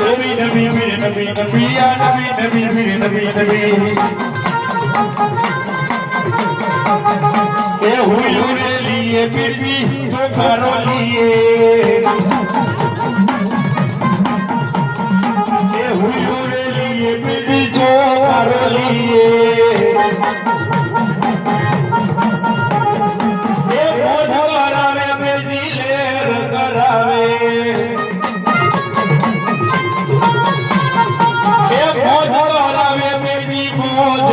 નવી નવી વીર નવી નવી આ નવી નવી વીર નવી નવી એ હુયું રે લીએ પીરવી ચોખારો લીએ એ હુયું રે લીએ પીરવી ચોખારો લીએ